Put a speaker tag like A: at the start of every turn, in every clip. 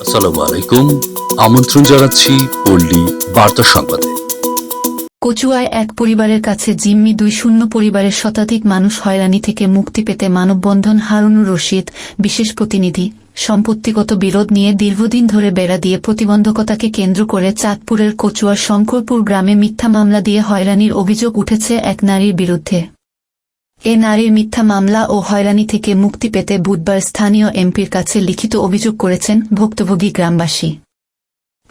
A: আসসালামু আলাইকুম আমন্ত্রণ জানাচ্ছি পল্লী বার্তা সংবাদে।
B: কচুয়ায় এক পরিবারের কাছে জিম্মি দুই শূন্য পরিবারের শতাধিক মানুষ হয়রানি থেকে মুক্তি পেতে মানববন্ধন হারুনুর রশিদ বিশেষ প্রতিনিধি সম্পত্তিগত বিরোধ নিয়ে দীর্ঘদিন ধরে বেড়া দিয়ে প্রতিবন্ধকতাকে কেন্দ্র করে চাঁদপুরের কচুয়ার শঙ্করপুর গ্রামে মিথ্যা মামলা দিয়ে হয়রানির অভিযোগ উঠেছে এক নারীর বিরুদ্ধে। এ নারীর মিথ্যা মামলা ও হয়রানি থেকে মুক্তি পেতে বুধবার স্থানীয় এমপির কাছে লিখিত অভিযোগ করেছেন ভুক্তভোগী গ্রামবাসী।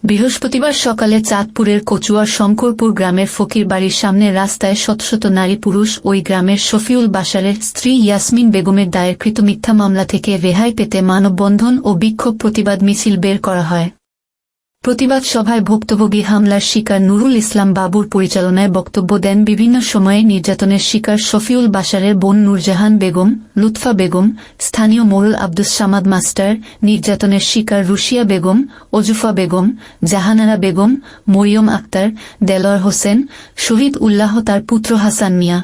B: বৃহস্পতিবার সকালে চাঁদপুরের কচুয়ার শঙ্করপুর গ্রামের ফকির বাড়ির সামনে রাস্তায় শত শত নারী পুরুষ ওই গ্রামের শফিউল বাসারের স্ত্রী ইয়াসমিন বেগমের দায়েরকৃত মিথ্যা মামলা থেকে রেহাই পেতে মানববন্ধন ও বিক্ষোভ প্রতিবাদ মিছিল বের করা হয়। প্রতিবাদ সভায় ভুক্তভোগী হামলার শিকার নুরুল ইসলাম বাবুর পরিচালনায় বক্তব্য দেন বিভিন্ন সময়ে নির্যাতনের শিকার শফিউল বাসারের বোন নুরজাহান বেগম, লুৎফা বেগম, স্থানীয় মোরুল আব্দুস সামাদ মাস্টার, নির্যাতনের শিকার রুশিয়া বেগম, অজুফা বেগম, জাহানারা বেগম, মরিয়ম আক্তার, দেলোয়ার হোসেন, শহীদ উল্লাহ তার পুত্র হাসান মিয়া।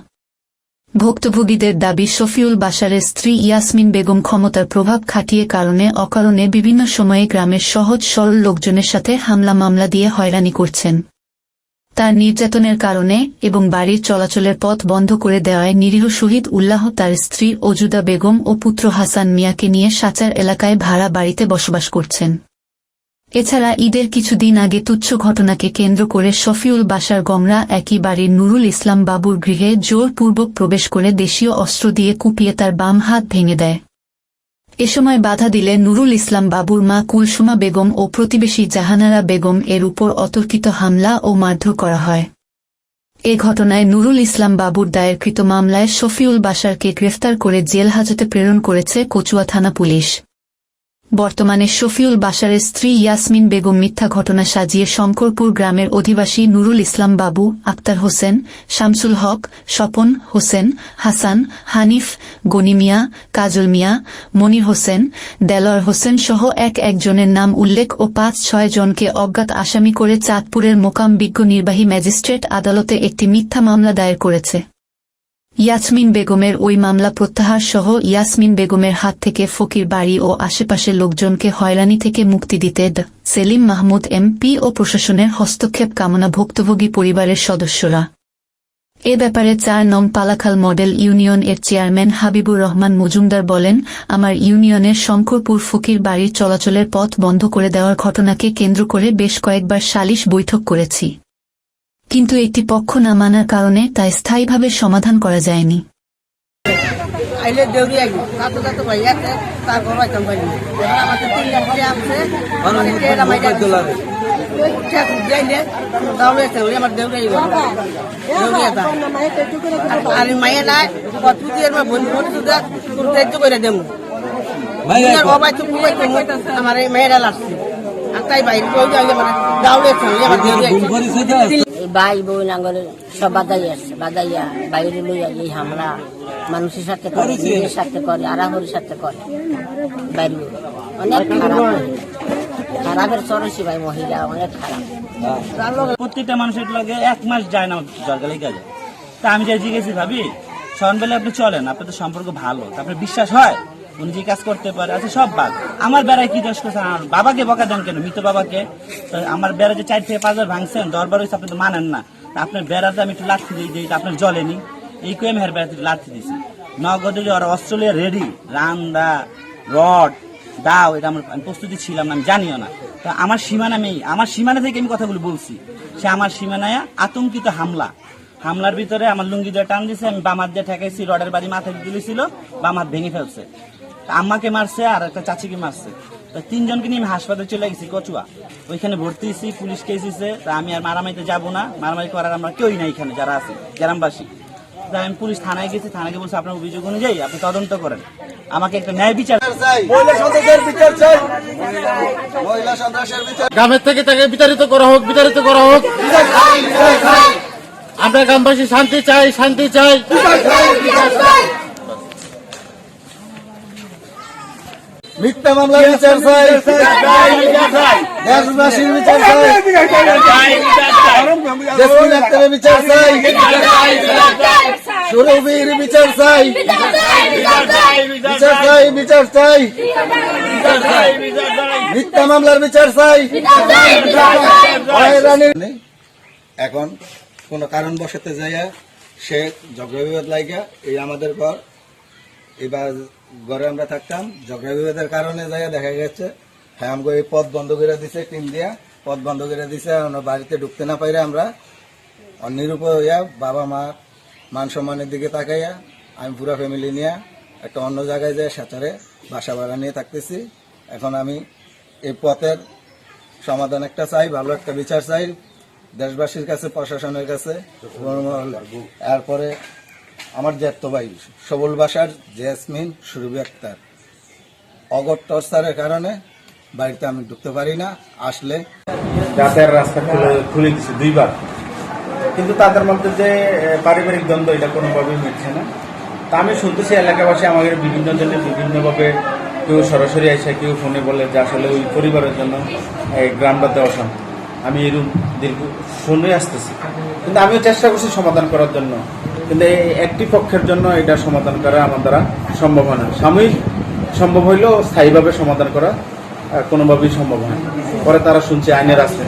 B: ভুক্তভোগীদের দাবি, শফিউল বাসারের স্ত্রী ইয়াসমিন বেগম ক্ষমতার প্রভাব খাটিয়ে কারণে অকারণে বিভিন্ন সময়ে গ্রামের সহজ সরল লোকজনের সাথে হামলা মামলা দিয়ে হয়রানি করছেন। তার নির্যাতনের কারণে এবং বাড়ির চলাচলের পথ বন্ধ করে দেওয়ায় নিরীহ শহীদ উল্লাহ তার স্ত্রী অজুদা বেগম ও পুত্র হাসান মিয়াকে নিয়ে সাচার এলাকায় ভাড়া বাড়িতে বসবাস করছেন। এছাড়া ঈদের কিছুদিন আগে তুচ্ছ ঘটনাকে কেন্দ্র করে শফিউল বাসার গমরা একই বাড়ির নুরুল ইসলাম বাবুর গৃহে জোরপূর্বক প্রবেশ করে দেশীয় অস্ত্র দিয়ে কুপিয়ে তার বাম হাত ভেঙে দেয়। এ সময় বাধা দিলে নুরুল ইসলাম বাবুর মা কুলসুমা বেগম ও প্রতিবেশী জাহানারা বেগম এর উপর অতর্কিত হামলা ও মারধর করা হয়। এ ঘটনায় নুরুল ইসলাম বাবুর দায়েরকৃত মামলায় শফিউল বাসারকে গ্রেফতার করে জেল হাজতে প্রেরণ করেছে কচুয়া থানা পুলিশ। বর্তমানে শফিউল বাসারের স্ত্রী ইয়াসমিন বেগম মিথ্যা ঘটনা সাজিয়ে শঙ্করপুর গ্রামের অধিবাসী নুরুল ইসলাম বাবু, আক্তার হোসেন, শামসুল হক, স্বপন হোসেন, হাসান, হানিফ, গনি মিয়া, কাজল মিয়া, মনির হোসেন, দেলোয়ার হোসেন সহ এক একজনের নাম উল্লেখ ও পাঁচ ছয় জনকে অজ্ঞাত আসামি করে চাঁদপুরের মোকাম বিজ্ঞ নির্বাহী ম্যাজিস্ট্রেট আদালতে একটি মিথ্যা মামলা দায়ের করেছে। ইয়াসমিন বেগমের ওই মামলা প্রত্যাহার সহ ইয়াসমিন বেগমের হাত থেকে ফকির বাড়ি ও আশেপাশের লোকজনকে হয়রানি থেকে মুক্তি দিতে ড. সেলিম মাহমুদ এমপি ও প্রশাসনের হস্তক্ষেপ কামনা ভুক্তভোগী পরিবারের সদস্যরা এ ব্যাপারে চার নং পালাখাল মডেল ইউনিয়ন এর চেয়ারম্যান হাবিবুর রহমান মজুমদার বলেন, আমার ইউনিয়নের শঙ্করপুর ফকির বাড়ির চলাচলের পথ বন্ধ করে দেওয়ার ঘটনাকে কেন্দ্র করে বেশ কয়েকবার সালিশ বৈঠক করেছি কিন্তু একটি পক্ষ না মানার কারণে তা স্থায়ীভাবে সমাধান করা যায়নি।
C: আইলে দেউরি আইবো। তাতো তাতো ভাই আছে তারপর বাইতাম ভাই। এবার আমাদের তিন লাখ টাকা আছে। আমাকে কেরা মাইটা চেক যাইলে তাহলে এসে ওই আমার দেউরি আইবো। দেউরি আছে আর মাইয়া নাই কত দিয়ে আমার বন্ধু বন্ধু দা তোর দায়িত্ব করে দেবো বাবা তো কুবাই আমার এই মেয়েরা লাগছে আর তাই ভাই ওই যে আমার দাউলে আছে আমার দেউরি আইছে
D: এই ভাই বোন আঙ্গলে সব বাদাই আসছে বাদাইয়া বাইরে লইয়া এই হামলা মানুষের সাথে করে নিজের সাথে করে আরাহরের সাথে করে বাইরে অনেক খারাপ। খারাপের চরেছি ভাই মহিলা অনেক খারাপ।
E: প্রত্যেকটা মানুষের লগে এক মাস যায় না জলগালি লেগে যায়। তা আমি যাই জিজ্ঞেসি ভাবি সন্বেলে আপনি চলেন আপনাদের সম্পর্ক ভালো আপনার বিশ্বাস হয়? উনি কাজ করতে পারে? আচ্ছা সব বাদ আমার বেড়ায় কি দোষ করছেন বাবাকে বকা দেন কেন? মৃত বাবাকে? আমার বেড়া যে চার থেকে পাঁচবার ভাঙছেন, দরবার হয়েছে আপনি তো মানেন না। আপনার বেড়াতে আমি একটু লাঠি দিয়ে দিই আপনার জলেনি এই কয়ে আমি হের বেড়াতে লাঠি দিয়েছি নগদে ওরা অস্ট্রেলিয়া রেডি রান্দা রড, দাও, এটা আমার আমি প্রস্তুতি ছিলাম আমি জানিও না। তো আমার সীমানা আমি আমার সীমানা থেকে আমি কথাগুলো বলছি। সে আমার সীমানায় আতঙ্কিত হামলা। হামলার ভিতরে আমার লুঙ্গি দিয়ে টান দিয়েছে আমি বামার দিয়ে ঠেকাইছি, রডের বাড়ি মাথায় তুলেছিল বামার ভেঙে ফেলছে। আম্মাকে মারছে আর একটা চাচিকে মারছে। তো তিনজনকে নিয়ে আমি হাসপাতালে চলে গেছি কচুয়া। ওইখানে ভর্তি হয়েছি পুলিশ কেস দিছে তা আমি আর মারামারিতে যাব না। মারামারি করার আমরা কেউই নাই এখানে যারা আছে গ্রামবাসী। তা আমি পুলিশ থানায় গেছি থানাকে বলছে আপনার অভিযোগ অনুযায়ী আপনি তদন্ত করেন। আমাকে একটা ন্যায় বিচার
F: গ্রামের থেকে তাকে বিতাড়িত করা হোক বিতাড়িত করা হোক। আমরা গ্রামবাসী শান্তি চাই শান্তি চাই। মিথ্যা মামলা বিচার চাই। দেশবাসীর বিচার চাই। ডাক্তারের বিচার চাই। সুরভির বিচার চাই। বিচার চাই বিচার চাই। মিথ্যা মামলার বিচার চাই। এখন কোন কারণ বসাতে যাইয়া সে ঝগড়া বিবাদ লাইগা, এই আমাদের ঘর এবার ঘরে আমরা থাকতাম ঝগড়া বিবাদের কারণে জায়গা দেখা গেছে হ্যাঁ আমাকে এই পথ বন্ধ করে দিছে টিম দিয়া পথ বন্ধ করে দিছে আমরা বাড়িতে ঢুকতে না পাইরে আমরা নিরূপয় হইয়া বাবা মা মান সম্মানের দিকে তাকাইয়া আমি পুরো ফ্যামিলি নিয়ে একটা অন্য জায়গায় যাই সাঁচারে বাসা ভাড়া নিয়ে থাকতেছি। এখন আমি এই পথের সমাধান একটা চাই ভালো একটা বিচার চাই দেশবাসীর কাছে প্রশাসনের কাছে। এরপরে আমার জ্যাঠ ভাই, সবল বাসার জেসমিন সুরভি আক্তার। অগট টর্চারের কারণে বাড়িতে আমি ঢুকতে পারি না, আসলে।
G: যাতায়াত রাস্তা খুলে দিচ্ছে দুইবার। কিন্তু তাদের মধ্যে যে পারিবারিক দ্বন্দ্ব, এটা কোনোভাবেই মিটছে না। তা আমি শুনতেছি, এলাকাবাসী আমাদের বিভিন্ন জনে বিভিন্নভাবে কেউ সরাসরি এসে কেউ ফোনে বলে যে আসলে ওই পরিবারের জন্য এই গ্রামটাতে অশান্তি আমি এরকম দীর্ঘ শুনে আসতেছি। কিন্তু আমিও চেষ্টা করছি সমাধান করার জন্য। কিন্তু একটি পক্ষের জন্য এটা সমাধান করা আমার দ্বারা সম্ভব হয় না। সাময়িক সম্ভব হইলেও স্থায়ীভাবে সমাধান করা কোনোভাবেই সম্ভব হয় পরে তারা শুনছে আইনের আসলে